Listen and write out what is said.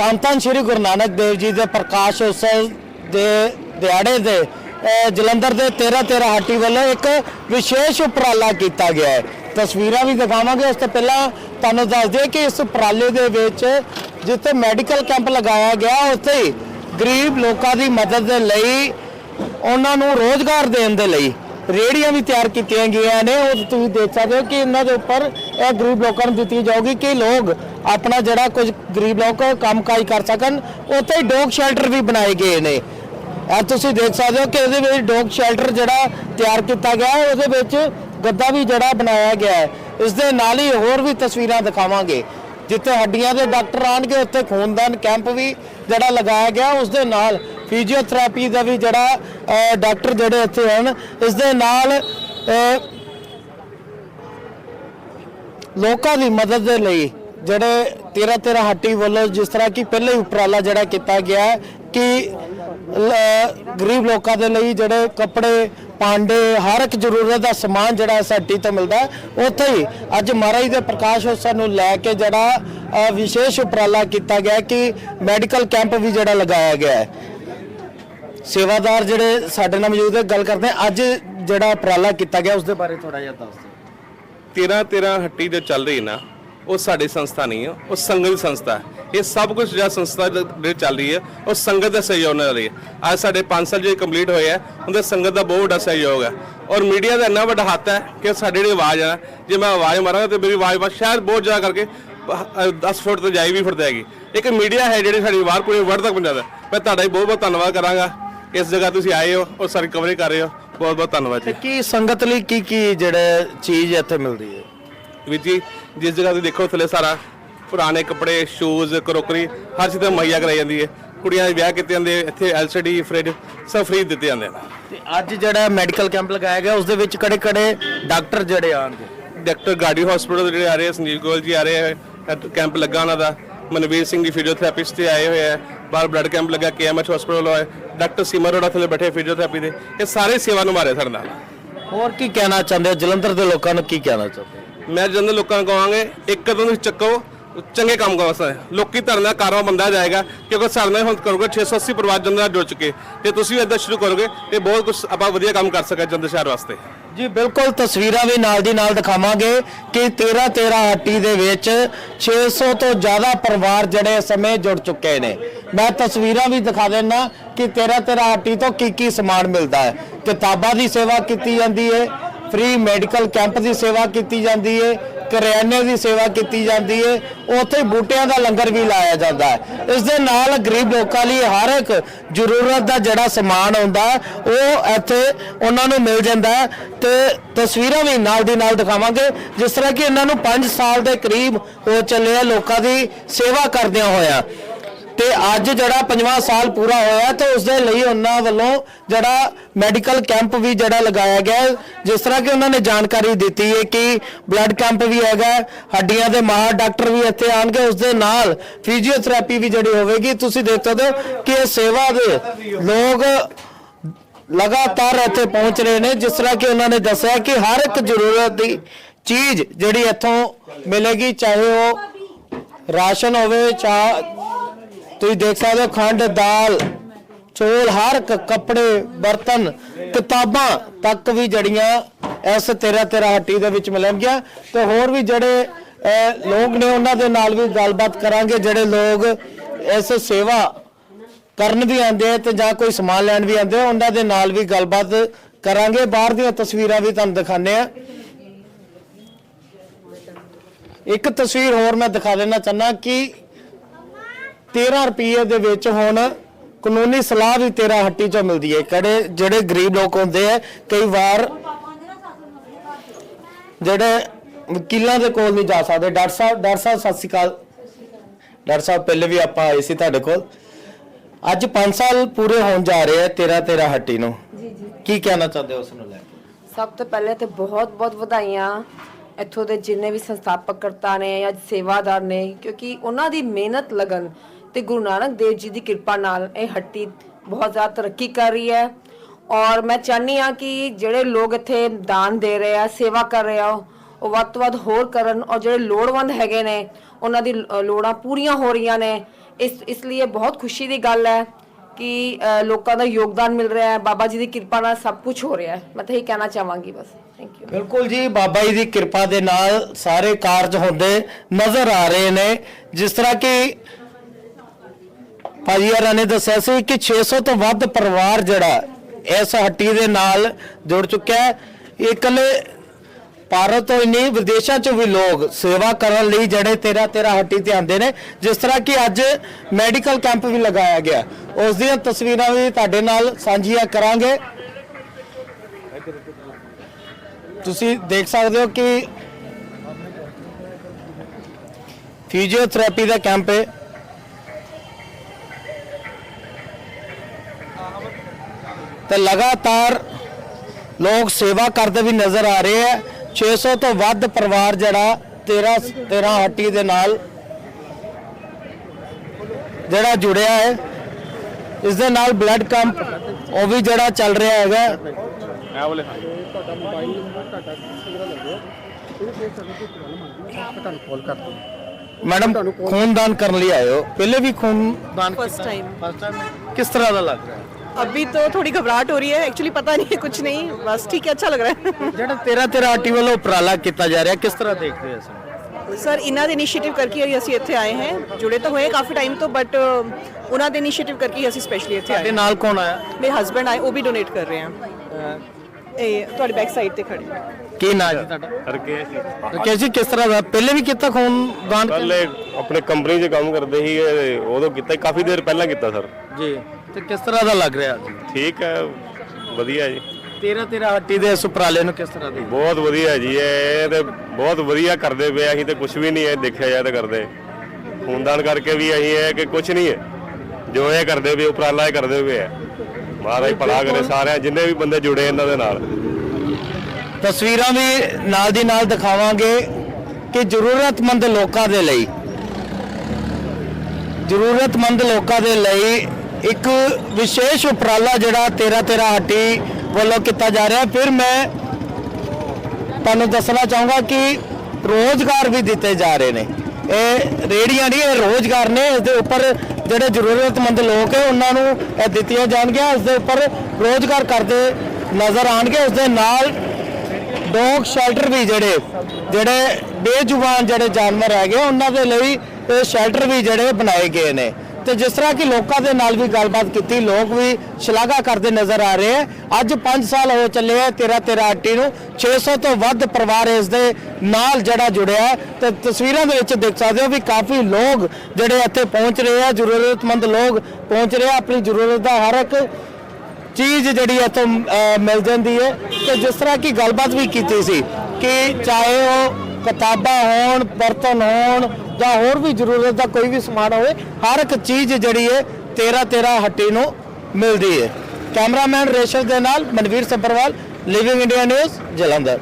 ਧੰਨ ਧੰਨ ਸ੍ਰੀ ਗੁਰੂ ਨਾਨਕ ਦੇਵ ਜੀ ਦੇ ਪ੍ਰਕਾਸ਼ ਉਤਸਵ ਦੇ ਦਿਹਾੜੇ ਦੇ ਜਲੰਧਰ ਦੇ 13 13 ਹਾਟੀ ਵੱਲੋਂ ਇੱਕ ਵਿਸ਼ੇਸ਼ ਉਪਰਾਲਾ ਕੀਤਾ ਗਿਆ ਹੈ। ਤਸਵੀਰਾਂ ਵੀ ਦਿਖਾਵਾਂਗੇ। ਉਸ ਤੋਂ ਪਹਿਲਾਂ ਤੁਹਾਨੂੰ ਦੱਸ ਦਈਏ ਕਿ ਇਸ ਉਪਰਾਲੇ ਦੇ ਵਿੱਚ ਜਿੱਥੇ ਮੈਡੀਕਲ ਕੈਂਪ ਲਗਾਇਆ ਗਿਆ, ਉੱਥੇ ਹੀ ਗਰੀਬ ਲੋਕਾਂ ਦੀ ਮਦਦ ਦੇ ਲਈ, ਉਹਨਾਂ ਨੂੰ ਰੋਜ਼ਗਾਰ ਦੇਣ ਦੇ ਲਈ ਰੇੜੀਆਂ ਵੀ ਤਿਆਰ ਕੀਤੀਆਂ ਗਈਆਂ ਨੇ। ਉਹ ਤੁਸੀਂ ਦੇਖ ਸਕਦੇ ਹੋ ਕਿ ਇਹਨਾਂ ਦੇ ਉੱਪਰ ਇਹ ਗਰੀਬ ਲੋਕਾਂ ਨੂੰ ਦਿੱਤੀ ਜਾਊਗੀ ਕਿ ਲੋਕ ਆਪਣਾ ਜਿਹੜਾ ਕੁਝ ਗਰੀਬ ਲੋਕ ਕੰਮਕਾਜ ਕਰ ਸਕਣ, ਉੱਥੇ ਹੀ ਡੌਗ ਸ਼ੈਲਟਰ ਵੀ ਬਣਾਏ ਗਏ ਨੇ। ਇਹ ਤੁਸੀਂ ਦੇਖ ਸਕਦੇ ਹੋ ਕਿ ਇਹਦੇ ਵਿੱਚ ਡੌਗ ਸ਼ੈਲਟਰ ਜਿਹੜਾ ਤਿਆਰ ਕੀਤਾ ਗਿਆ ਹੈ, ਉਹਦੇ ਵਿੱਚ ਗੱਦਾ ਵੀ ਜਿਹੜਾ ਬਣਾਇਆ ਗਿਆ ਹੈ। ਇਸ ਦੇ ਨਾਲ ਹੀ ਹੋਰ ਵੀ ਤਸਵੀਰਾਂ ਦਿਖਾਵਾਂਗੇ। ਜਿੱਥੇ ਹੱਡੀਆਂ ਦੇ ਡਾਕਟਰ ਆਣਗੇ ਉੱਥੇ ਖੂਨਦਾਨ ਕੈਂਪ ਵੀ ਜਿਹੜਾ ਲਗਾਇਆ ਗਿਆ ਉਸ ਦੇ ਨਾਲ ਫਿਜ਼ੀਓਥੈਰੇਪੀ ਦਾ ਵੀ ਜਿਹੜਾ ਡਾਕਟਰ ਜਿਹੜੇ ਇੱਥੇ ਹਨ, ਇਸ ਦੇ ਨਾਲ ਲੋਕਾਂ ਦੀ ਮਦਦ ਦੇ ਲਈ ਜਿਹੜੇ 13 13 ਹੱਟੀ ਵੱਲੋਂ ਜਿਸ ਤਰ੍ਹਾਂ ਕਿ ਪਹਿਲਾਂ ਹੀ ਉਪਰਾਲਾ ਜਿਹੜਾ ਕੀਤਾ ਗਿਆ ਹੈ ਕਿ ਗਰੀਬ ਲੋਕਾਂ ਦੇ ਲਈ ਜਿਹੜੇ ਕੱਪੜੇ ਪਾਂਡੇ ਹਰ ਇੱਕ ਜ਼ਰੂਰਤ ਦਾ ਸਮਾਨ ਜਿਹੜਾ ਇਸ ਹੱਟੀ ਤੋਂ ਮਿਲਦਾ ਉੱਥੇ ਹੀ ਅੱਜ ਮਹਾਰਾਜ ਦੇ ਪ੍ਰਕਾਸ਼ ਉਤਸਵ ਨੂੰ ਲੈ ਕੇ ਜਿਹੜਾ ਵਿਸ਼ੇਸ਼ ਉਪਰਾਲਾ ਕੀਤਾ ਗਿਆ ਕਿ ਮੈਡੀਕਲ ਕੈਂਪ ਵੀ ਜਿਹੜਾ ਲਗਾਇਆ ਗਿਆ ਹੈ। ਸੇਵਾਦਾਰ ਜਿਹੜੇ ਸਾਡੇ ਨਾਲ ਮੌਜੂਦ ਹੈ, ਗੱਲ ਕਰਦੇ ਅੱਜ ਜਿਹੜਾ ਉਪਰਾਲਾ ਕੀਤਾ ਗਿਆ ਉਸ ਦੇ ਬਾਰੇ ਥੋੜਾ ਜਿਹਾ ਦੱਸ ਦਿਓ। 13 13 ਹੱਟੀ ਜੋ ਚੱਲ ਰਹੀ ਨਾ ਉਹ ਸਾਡੀ ਸੰਸਥਾ ਨਹੀਂ ਹੈ, ਉਹ ਸੰਗਤ ਦੀ ਸੰਸਥਾ ਹੈ। ਇਹ ਸਭ ਕੁਝ ਜਿਹੜਾ ਸੰਸਥਾ ਜ- ਜਿਹੜੀ ਚੱਲ ਰਹੀ ਹੈ, ਉਹ ਸੰਗਤ ਦਾ ਸਹਿਯੋਗ ਨਾਲ ਰਹੀ ਹੈ। ਅੱਜ ਸਾਡੇ 5 ਸਾਲ ਜੇ ਕੰਪਲੀਟ ਹੋਏ ਹੈ ਉਹਦੇ ਸੰਗਤ ਦਾ ਬਹੁਤ ਵੱਡਾ ਸਹਿਯੋਗ ਹੈ। ਔਰ ਮੀਡੀਆ ਦਾ ਇੰਨਾ ਵੱਡਾ ਹੱਥ ਹੈ ਕਿ ਸਾਡੀ ਜਿਹੜੀ ਆਵਾਜ਼ ਆ ਜੇ ਮੈਂ ਆਵਾਜ਼ ਮਾਰਾਂਗਾ ਤੇ ਮੇਰੀ ਆਵਾਜ਼ ਬਸ ਸ਼ਾਇਦ ਬਹੁਤ ਜ਼ਿਆਦਾ ਕਰਕੇ 10 ਫੁੱਟ ਤੇ ਜਾਈ ਵੀ ਫੁੱਟ ਜਾਏਗੀ ਇੱਕ ਮੀਡੀਆ ਹੈ ਜਿਹੜੀ ਸਾਡੀ ਆਵਾਜ਼ ਪੂਰੇ ਵਰਲਡ ਤੱਕ ਪਹੁੰਚਾਉਂਦਾ ਮੈਂ ਤੁਹਾਡਾ ਹੀ ਬਹੁਤ ਬਹੁਤ ਧੰਨਵਾਦ ਕਰਾਂਗਾ। ਇਸ ਜਗ੍ਹਾ ਤੁਸੀਂ ਆਏ ਹੋ ਔਰ ਸਾਰੀ ਕਵਰੇਜ ਕਰ ਰਹੇ ਹੋ। ਬਹੁਤ ਬਹੁਤ ਧੰਨਵਾਦ ਜੀ। ਕੀ ਸੰਗਤ ਲਈ ਕੀ ਕੀ ਜਿਹੜਾ ਚੀਜ਼ ਇੱਥੇ ਮਿਲਦੀ ਹੈ? ਵੀਰ ਜੀ ਜਿਸ ਜਗ੍ਹਾ ਤੁਸੀਂ ਦੇਖੋ ਥੱਲੇ ਸਾਰਾ ਪੁਰਾਣੇ ਕੱਪੜੇ ਸ਼ੂਜ਼ ਕਰੋਕਰੀ ਹਰ ਚੀਜ਼ ਤਾਂ ਮੁਹੱਈਆ ਕਰਾਈ ਜਾਂਦੀ ਹੈ। ਕੁੜੀਆਂ ਦੇ ਵਿਆਹ ਕੀਤੇ ਜਾਂਦੇ ਇੱਥੇ ਐਲਸੀਡੀ ਫ੍ਰਿਜ ਸਭ ਫ੍ਰੀ ਦਿੱਤੇ ਜਾਂਦੇ ਨੇ ਤੇ ਅੱਜ ਜਿਹੜਾ ਮੈਡੀਕਲ ਕੈਂਪ ਲਗਾਇਆ ਗਿਆ ਉਸ ਦੇ ਵਿੱਚ ਕਿਹੜੇ ਕਿਹੜੇ ਡਾਕਟਰ ਜਿਹੜੇ ਆਣਗੇ ਡਾਕਟਰ ਗਾਡੀ ਹਸਪੀਟਲ ਦੇ ਜਿਹੜੇ ਆ ਰਹੇ ਸੰਜੀਵ ਗੋਇਲ ਜੀ ਆ ਰਹੇ ਕੈਂਪ ਲੱਗਾ ਉਹਨਾਂ ਦਾ। ਮਨਵੀਰ ਸਿੰਘ ਜੀ ਫਿਜ਼ੀਓਥੈਰੇਪਿਸਟ ਤੇ ਆਏ ਹੋਏ ਆ ਬਾਹਰ ਬਲੱਡ ਕੈਂਪ ਲੱਗਾ ਕੇਐਮਐਚ ਹਸਪੀਟਲ ਹੋਇਆ ਡਾਕਟਰ ਸਿਮਰ ਰੋੜਾ ਥੱਲੇ ਬੈਠੇ ਫਿਜ਼ੀਓਥੈਰੇਪੀ ਦੇ ਇਹ ਸਾਰੇ ਸੇਵਾ ਨੂੰ ਮਾਰੇ ਸਾਡੇ ਨਾਲ। ਹੋਰ ਕੀ ਕਹਿਣਾ ਚਾਹੁੰਦੇ ਹੋ? ਜਲੰਧਰ ਦੇ ਲੋਕਾਂ ਨੂੰ ਕੀ ਕਹਿਣਾ ਚਾਹੁੰਦੇ ਹੋ? ਮੈਂ ਜੰਦ ਲੋਕਾਂ ਨੂੰ ਕਹਾਂਗੇ, ਇੱਕ ਕਦਮ ਤੁਸੀਂ ਚੱਕੋ, ਚੰਗੇ ਕੰਮ ਕਰੋ ਸਰ। ਲੋਕੀ ਧਰਨ ਦਾ ਕਾਰੋਬਾਰ ਬੰਦਾ ਜਾਏਗਾ, ਕਿਉਂਕਿ ਸਾਡੇ ਨਾਲ ਹੁਣ ਕਰੋਗੇ 680 ਪਰਿਵਾਰ ਜੰਦ ਜੁੜ ਚੁੱਕੇ। ਤੇ ਤੁਸੀਂ ਵੀ ਏਦਾਂ ਸ਼ੁਰੂ ਕਰੋਗੇ, ਤੇ ਬਹੁਤ ਕੁਝ ਆਪਾਂ ਵਧੀਆ ਕੰਮ ਕਰ ਸਕਾਂਗੇ ਜੰਦ ਸ਼ਹਿਰ ਵਾਸਤੇ। ਜੀ, ਬਿਲਕੁਲ, ਤਸਵੀਰਾਂ ਵੀ ਨਾਲ ਦੀ ਨਾਲ ਦਿਖਾਵਾਂਗੇ ਕਿ 13 13 ਹੱਟੀ ਦੇ ਵਿੱਚ 600 ਤੋਂ ਜ਼ਿਆਦਾ ਪਰਿਵਾਰ ਜਿਹੜੇ ਇਸ ਸਮੇਂ ਜੁੜ ਚੁੱਕੇ ਨੇ। ਮੈਂ ਤਸਵੀਰਾਂ ਵੀ ਦਿਖਾ ਦੇਣਾ ਕਿ 13 13 ਹੱਟੀ ਤੋਂ ਕੀ ਕੀ ਸਮਾਨ ਮਿਲਦਾ ਹੈ। ਕਿਤਾਬਾਂ ਦੀ ਸੇਵਾ ਕੀਤੀ ਜਾਂਦੀ ਹੈ ਫ੍ਰੀ ਮੈਡੀਕਲ ਕੈਂਪ ਦੀ ਸੇਵਾ ਕੀਤੀ ਜਾਂਦੀ ਹੈ ਕਰਿਆਨੇ ਦੀ ਸੇਵਾ ਕੀਤੀ ਜਾਂਦੀ ਹੈ ਉੱਥੇ ਬੂਟਿਆਂ ਦਾ ਲੰਗਰ ਵੀ ਲਾਇਆ ਜਾਂਦਾ ਹੈ। ਇਸ ਦੇ ਨਾਲ ਗਰੀਬ ਲੋਕਾਂ ਲਈ ਹਰ ਇੱਕ ਜ਼ਰੂਰਤ ਦਾ ਜਿਹੜਾ ਸਮਾਨ ਹੁੰਦਾ, ਉਹ ਇੱਥੇ ਉਹਨਾਂ ਨੂੰ ਮਿਲ ਜਾਂਦਾ ਹੈ ਤੇ ਤਸਵੀਰਾਂ ਵੀ ਨਾਲ ਦੀ ਨਾਲ ਦਿਖਾਵਾਂਗੇ, ਜਿਸ ਤਰ੍ਹਾਂ ਕਿ ਇਹਨਾਂ ਨੂੰ 5 ਸਾਲ ਦੇ ਕਰੀਬ ਹੋ ਚੱਲੇ ਆ ਲੋਕਾਂ ਦੀ ਸੇਵਾ ਕਰਦਿਆਂ ਹੋਇਆ। ਤੇ ਅੱਜ ਜਿਹੜਾ ਪੰਜਵਾਂ ਸਾਲ ਪੂਰਾ ਹੋਇਆ ਤੇ ਉਸ ਦੇ ਲਈ ਉਹਨਾਂ ਵੱਲੋਂ ਜਿਹੜਾ ਮੈਡੀਕਲ ਕੈਂਪ ਵੀ ਜਿਹੜਾ ਲਗਾਇਆ ਗਿਆ ਜਿਸ ਤਰ੍ਹਾਂ ਕਿ ਉਹਨਾਂ ਨੇ ਜਾਣਕਾਰੀ ਦਿੱਤੀ ਹੈ ਕਿ ਬਲੱਡ ਕੈਂਪ ਵੀ ਹੈਗਾ ਹੱਡੀਆਂ ਦੇ ਮਾਹਰ ਡਾਕਟਰ ਵੀ ਇੱਥੇ ਆਣਗੇ ਉਸ ਦੇ ਨਾਲ ਫਿਜ਼ੀਓਥੈਰੇਪੀ ਵੀ ਜਿਹੜੀ ਹੋਵੇਗੀ। ਤੁਸੀਂ ਦੇਖ ਸਕਦੇ ਹੋ ਕਿ ਇਹ ਸੇਵਾ ਦੇ ਲੋਕ ਲਗਾਤਾਰ ਇੱਥੇ ਪਹੁੰਚ ਰਹੇ ਨੇ, ਜਿਸ ਤਰ੍ਹਾਂ ਕਿ ਉਹਨਾਂ ਨੇ ਦੱਸਿਆ ਕਿ ਹਰ ਇੱਕ ਜ਼ਰੂਰਤ ਦੀ ਚੀਜ਼ ਜਿਹੜੀ ਇੱਥੋਂ ਮਿਲੇਗੀ, ਚਾਹੇ ਉਹ ਰਾਸ਼ਨ ਹੋਵੇ ਚਾਹ ਤੁਸੀਂ ਦੇਖ ਸਕਦੇ ਹੋ ਖੰਡ, ਦਾਲ, ਚੋਲ, ਹਰ ਇੱਕ ਕੱਪੜੇ, ਬਰਤਨ, ਕਿਤਾਬਾਂ ਤੱਕ ਵੀ ਜੜੀਆਂ ਇਸ 13 13 ਹੱਟੀ ਦੇ ਵਿੱਚ ਮਿਲਣਗੀਆਂ ਤੇ ਹੋਰ ਵੀ ਜਿਹੜੇ ਲੋਕ ਨੇ ਉਹਨਾਂ ਦੇ ਨਾਲ ਵੀ ਗੱਲਬਾਤ ਕਰਾਂਗੇ, ਜਿਹੜੇ ਲੋਕ ਇਸ ਸੇਵਾ ਕਰਨ ਵੀ ਆਉਂਦੇ ਆ ਤੇ ਜਾਂ ਕੋਈ ਸਮਾਨ ਲੈਣ ਵੀ ਆਉਂਦੇ ਆ, ਉਹਨਾਂ ਦੇ ਨਾਲ ਵੀ ਗੱਲਬਾਤ ਕਰਾਂਗੇ। ਬਾਹਰ ਦੀਆਂ ਤਸਵੀਰਾਂ ਵੀ ਤੁਹਾਨੂੰ ਦਿਖਾਣੇ ਆ। ਇੱਕ ਤਸਵੀਰ ਹੋਰ ਮੈਂ ਦਿਖਾ ਦੇਣਾ ਚਾਹੁੰਦਾ ਕਿ 13 ਰੁਪਏ ਦੇ ਵਿੱਚ ਹੁਣ ਕਾਨੂੰਨੀ ਸਲਾਹ ਵੀ 13 ਹੱਟੀ ਚੋਂ ਮਿਲਦੀ ਹੈ। ਕਿਹੜੇ ਜਿਹੜੇ ਗਰੀਬ ਲੋਕ ਹੁੰਦੇ ਆ ਕਈ ਵਾਰ ਜਿਹੜੇ ਵਕੀਲਾਂ ਦੇ ਕੋਲ ਨਹੀਂ ਜਾ ਸਕਦੇ। ਡਾਕਟਰ ਸਾਹਿਬ ਡਾਕਟਰ ਸਾਹਿਬ ਸਤਿ ਸ਼੍ਰੀ ਅਕਾਲ। ਡਾਕਟਰ ਸਾਹਿਬ ਪਹਿਲੇ ਵੀ ਆਪਾਂ ਆਏ ਸੀ ਤੁਹਾਡੇ ਕੋਲ। ਅੱਜ 5 ਸਾਲ ਪੂਰੇ ਹੋਣ ਜਾ ਰਹੇ ਆ 13 13 ਹੱਟੀ ਨੂੰ। ਜੀ ਜੀ। ਕੀ ਕਹਿਣਾ ਚਾਹੁੰਦੇ ਹੋ ਉਸ ਨੂੰ ਲੈ ਕੇ? ਸਭ ਤੋਂ ਪਹਿਲੇ ਤੇ ਬਹੁਤ ਬਹੁਤ ਵਧਾਈਆਂ ਇੱਥੋਂ ਦੇ ਜਿੰਨੇ ਵੀ ਸੰਸਥਾਪਕ ਕਰਤਾ ਨੇ ਜਾਂ ਸੇਵਾਦਾਰ ਨੇ ਕਿਉਂਕਿ ਉਹਨਾਂ ਦੀ ਮਿਹਨਤ ਲਗਨ ਤੇ ਗੁਰੂ ਨਾਨਕ ਦੇਵ ਜੀ ਦੀ ਕਿਰਪਾ ਨਾਲ ਇਹ ਹੱਟੀ ਬਹੁਤ ਜ਼ਿਆਦਾ ਤਰੱਕੀ ਕਰ ਰਹੀ ਹੈ। ਔਰ ਮੈਂ ਚਾਹਨੀ ਆ ਕਿ ਜਿਹੜੇ ਲੋਕ ਇੱਥੇ ਦਾਨ ਦੇ ਰਹੇ ਆ, ਸੇਵਾ ਕਰ ਰਹੇ ਆ, ਉਹ ਵੱਧ ਤੋਂ ਵੱਧ ਹੋਰ ਕਰਨ ਔਰ ਜਿਹੜੇ ਲੋੜਵੰਦ ਹੈਗੇ ਨੇ, ਉਹਨਾਂ ਦੀ ਲੋੜਾਂ ਪੂਰੀਆਂ ਹੋ ਰਹੀਆਂ ਨੇ। ਇਸ ਇਸ ਲਈ ਬਹੁਤ ਖੁਸ਼ੀ ਦੀ ਗੱਲ ਹੈ ਕਿ ਲੋਕਾਂ ਦਾ ਯੋਗਦਾਨ ਮਿਲ ਰਿਹਾ ਹੈ, ਬਾਬਾ ਜੀ ਦੀ ਕਿਰਪਾ ਨਾਲ ਸਭ ਕੁਝ ਹੋ ਰਿਹਾ ਹੈ। ਮੈਂ ਤਾਂ ਇਹ ਕਹਿਣਾ ਚਾਹਾਂਗੀ ਬਸ। ਥੈਂਕ ਯੂ ਬਿਲਕੁਲ ਜੀ, ਬਾਬਾ ਜੀ ਦੀ ਕਿਰਪਾ ਦੇ ਨਾਲ ਸਾਰੇ ਕਾਰਜ ਹੁੰਦੇ ਨਜ਼ਰ ਆ ਰਹੇ ਨੇ। ਜਿਸ ਤਰ੍ਹਾਂ ਕਿ ਭਾਜੀ ਹਰਾਂ ਨੇ ਦੱਸਿਆ ਸੀ ਕਿ 600 ਤੋਂ ਵੱਧ ਪਰਿਵਾਰ ਜਿਹੜਾ ਇਸ ਹੱਟੀ ਦੇ ਨਾਲ ਜੁੜ ਚੁੱਕਿਆ ਹੈ। ਇਹ ਇਕੱਲੇ ਭਾਰਤ ਤੋਂ ਹੀ ਨਹੀਂ, ਵਿਦੇਸ਼ਾਂ 'ਚ ਵੀ ਲੋਕ ਸੇਵਾ ਕਰਨ ਲਈ ਜਿਹੜੇ 13 13 ਹੱਟੀ ਤੇ ਆਉਂਦੇ ਨੇ, ਜਿਸ ਤਰ੍ਹਾਂ ਕਿ ਅੱਜ ਮੈਡੀਕਲ ਕੈਂਪ ਵੀ ਲਗਾਇਆ ਗਿਆ। ਉਸ ਦੀਆਂ ਤਸਵੀਰਾਂ ਵੀ ਤੁਹਾਡੇ ਨਾਲ ਸਾਂਝੀਆਂ ਕਰਾਂਗੇ। ਤੁਸੀਂ ਦੇਖ ਸਕਦੇ ਹੋ ਕਿ ਫਿਜ਼ੀਓਥੈਰੇਪੀ ਦਾ ਕੈਂਪ ਹੈ। ਤੇ ਲਗਾਤਾਰ ਲੋਕ ਸੇਵਾ ਕਰਦੇ ਵੀ ਨਜ਼ਰ ਆ ਰਹੇ ਆ 600 ਤੋਂ ਵੱਧ ਪਰਿਵਾਰ ਜਿਹੜਾ 13 13 ਹੱਟੀ ਦੇ ਨਾਲ ਜਿਹੜਾ ਜੁੜਿਆ ਹੈ। ਇਸ ਦੇ ਨਾਲ ਬਲੱਡ ਕੈਂਪ ਉਹ ਵੀ ਜਿਹੜਾ ਚੱਲ ਰਿਹਾ ਹੈਗਾ। ਮੈਂ ਬੋਲੇ ਤੁਹਾਡਾ ਮੈਡਮ ਖੂਨਦਾਨ ਕਰਨ ਲਈ ਆਏ ਹੋ। ਪਹਿਲੇ ਵੀ ਖੂਨਦਾਨ ਫਸਟ ਕਿਸ ਤਰ੍ਹਾਂ ਦਾ ਲੱਗ ਰਿਹਾ? ਹੈ अभी तो थोड़ी घबराहट हो रही है एक्चुअली पता नहीं है कुछ नहीं बस ठीक है अच्छा लग रहा है ਜਿਹੜਾ 13 13 ਆਰਟੀ ਵੱਲੋਂ ਉਪਰਾਲਾ ਕੀਤਾ ਜਾ ਰਿਹਾ ਕਿਸ ਤਰ੍ਹਾਂ ਦੇਖਦੇ ਹੋ ਇਸ ਨੂੰ ਸਰ ਇਹਨਾਂ ਦੇ ਇਨੀਸ਼ੀਏਟਿਵ ਕਰਕੇ ਹੀ ਅਸੀਂ ਇੱਥੇ ਆਏ ਹਾਂ ਜੁੜੇ ਤਾਂ ਹੋਏ ਕਾਫੀ ਟਾਈਮ ਤੋਂ ਬਟ ਉਹਨਾਂ ਦੇ ਇਨੀਸ਼ੀਏਟਿਵ ਕਰਕੇ ਹੀ ਅਸੀਂ ਸਪੈਸ਼ਲੀ ਇੱਥੇ ਤੁਹਾਡੇ ਆਏ ਨਾਲ ਕੌਣ ਆਇਆ ਮੇਰੇ ਹਸਬੰਡ ਆਏ ਉਹ ਵੀ ਡੋਨੇਟ ਕਰ ਰਹੇ ਆ ਇਹ ਤੁਹਾਡੇ ਬੈਕ ਸਾਈਡ ਤੇ ਖੜੀ ਕੀ ਨਾਂ ਜੀ ਤੁਹਾਡਾ ਕਰਕੇ ਰਕੇਸ਼ ਜੀ ਕਿਸ ਤਰ੍ਹਾਂ ਦਾ ਪਹਿਲੇ ਵੀ ਕੀਤਾ ਖੂਨਦਾਨ ਪਹਿਲੇ ਆਪਣੇ ਕੰਪਨੀ 'ਚ ਕੰਮ ਕਰਦੇ ਸੀ ਉਦੋਂ ਕੀਤਾ ਸੀ, ਕਾਫੀ ਦੇਰ ਪਹਿਲਾਂ ਕੀਤਾ ਸਰ ਜੀ ਤੇ ਕਿਸ ਤਰ੍ਹਾਂ ਦਾ ਲੱਗ ਰਿਹਾ? ਠੀਕ ਹੈ ਵਧੀਆ ਜੀ। 13 13 ਹੱਟੀ ਦੇ ਇਸ ਉਪਰਾਲੇ ਨੂੰ ਕਿਸ ਤਰ੍ਹਾਂ ਦੀ ਬਹੁਤ ਵਧੀਆ ਜੀ ਇਹ ਤੇ ਬਹੁਤ ਵਧੀਆ ਕਰਦੇ ਪਏ ਅਸੀਂ ਤੇ ਕੁਝ ਵੀ ਨਹੀਂ ਹੈ ਦੇਖਿਆ ਜਾਏ ਤਾਂ ਕਰਦੇ। ਖੂਨਦਾਨ ਕਰਕੇ ਵੀ ਅਸੀਂ ਇਹ ਕਿ ਕੁਝ ਨਹੀਂ ਹੈ। ਜੋ ਇਹ ਕਰਦੇ ਪਏ ਉਪਰਾਲਾ ਇਹ ਕਰਦੇ ਪਏ ਹੈ ਮਹਾਰਾਜ ਭਲਾ ਕਰੇ ਸਾਰਿਆਂ ਜਿੰਨੇ ਵੀ ਬੰਦੇ ਜੁੜੇ ਇਹਨਾਂ ਦੇ ਨਾਲ। ਤਸਵੀਰਾਂ ਵੀ ਨਾਲ ਦੀ ਨਾਲ ਦਿਖਾਵਾਂਗੇ ਕਿ ਜ਼ਰੂਰਤਮੰਦ ਲੋਕਾਂ ਦੇ ਲਈ ਜ਼ਰੂਰਤਮੰਦ ਲੋਕਾਂ ਦੇ ਲਈ ਇੱਕ ਵਿਸ਼ੇਸ਼ ਉਪਰਾਲਾ ਜਿਹੜਾ 13 13 ਹੱਟੀ ਵੱਲੋਂ ਕੀਤਾ ਜਾ ਰਿਹਾ। ਫਿਰ ਮੈਂ ਤੁਹਾਨੂੰ ਦੱਸਣਾ ਚਾਹੂੰਗਾ ਕਿ ਰੋਜ਼ਗਾਰ ਵੀ ਦਿੱਤੇ ਜਾ ਰਹੇ ਨੇ। ਇਹ ਰੇੜੀਆਂ ਨਹੀਂ, ਇਹ ਰੋਜ਼ਗਾਰ ਨੇ। ਇਸ ਦੇ ਉੱਪਰ ਜਿਹੜੇ ਜ਼ਰੂਰਤਮੰਦ ਲੋਕ ਹੈ, ਉਹਨਾਂ ਨੂੰ ਇਹ ਦਿੱਤੀਆਂ ਜਾਣਗੀਆਂ। ਇਸ ਦੇ ਉੱਪਰ ਰੋਜ਼ਗਾਰ ਕਰਦੇ ਨਜ਼ਰ ਆਣਗੇ ਉਸ ਦੇ ਨਾਲ ਡੌਗ ਸ਼ੈਲਟਰ ਵੀ ਜਿਹੜੇ ਜਿਹੜੇ ਬੇਜ਼ੁਬਾਨ ਜਿਹੜੇ ਜਾਨਵਰ ਹੈਗੇ, ਉਹਨਾਂ ਦੇ ਲਈ ਇਹ ਸ਼ੈਲਟਰ ਵੀ ਜਿਹੜੇ ਬਣਾਏ ਗਏ ਨੇ। ਤੇ ਜਿਸ ਤਰ੍ਹਾਂ ਕਿ ਲੋਕਾਂ ਦੇ ਨਾਲ ਵੀ ਗੱਲਬਾਤ ਕੀਤੀ, ਲੋਕ ਵੀ ਸ਼ਲਾਘਾ ਕਰਦੇ ਨਜ਼ਰ ਆ ਰਹੇ ਹੈ ਅੱਜ 5 ਸਾਲ ਹੋ ਚੱਲੇ ਆ 13 13 ਆਰਟੀ ਨੂੰ। 600 ਤੋਂ ਵੱਧ ਪਰਿਵਾਰ ਇਸ ਦੇ ਨਾਲ ਜਿਹੜਾ ਜੁੜਿਆ ਹੈ। ਤੇ ਤਸਵੀਰਾਂ ਦੇ ਵਿੱਚ ਦੇਖ ਸਕਦੇ ਹੋ ਵੀ ਕਾਫੀ ਲੋਕ ਜਿਹੜੇ ਇੱਥੇ ਪਹੁੰਚ ਰਹੇ ਆ, ਜ਼ਰੂਰਤਮੰਦ ਲੋਕ ਪਹੁੰਚ ਰਹੇ ਆ। ਆਪਣੀ ਜ਼ਰੂਰਤ ਦਾ ਹਰ ਇੱਕ ਚੀਜ਼ ਜਿਹੜੀ ਇੱਥੋਂ ਮਿਲ ਜਾਂਦੀ ਹੈ। ਤੇ ਜਿਸ ਤਰ੍ਹਾਂ ਕਿ ਗੱਲਬਾਤ ਵੀ ਕੀਤੀ ਸੀ ਕਿ ਚਾਹੇ ਉਹ ਕਿਤਾਬਾਂ ਹੋਣ, ਬਰਤਨ ਹੋਣ ਜਾਂ ਹੋਰ ਵੀ ਜ਼ਰੂਰਤ ਦਾ ਕੋਈ ਵੀ ਸਮਾਨ ਹੋਵੇ, ਹਰ ਇੱਕ ਚੀਜ਼ ਜਿਹੜੀ ਹੈ 13 13 ਹੱਟੀ ਨੂੰ ਮਿਲਦੀ ਹੈ। ਕੈਮਰਾਮੈਨ ਰੇਸ਼ਰ ਦੇ ਨਾਲ Manvir Sabharwal Living India News Jalandhar.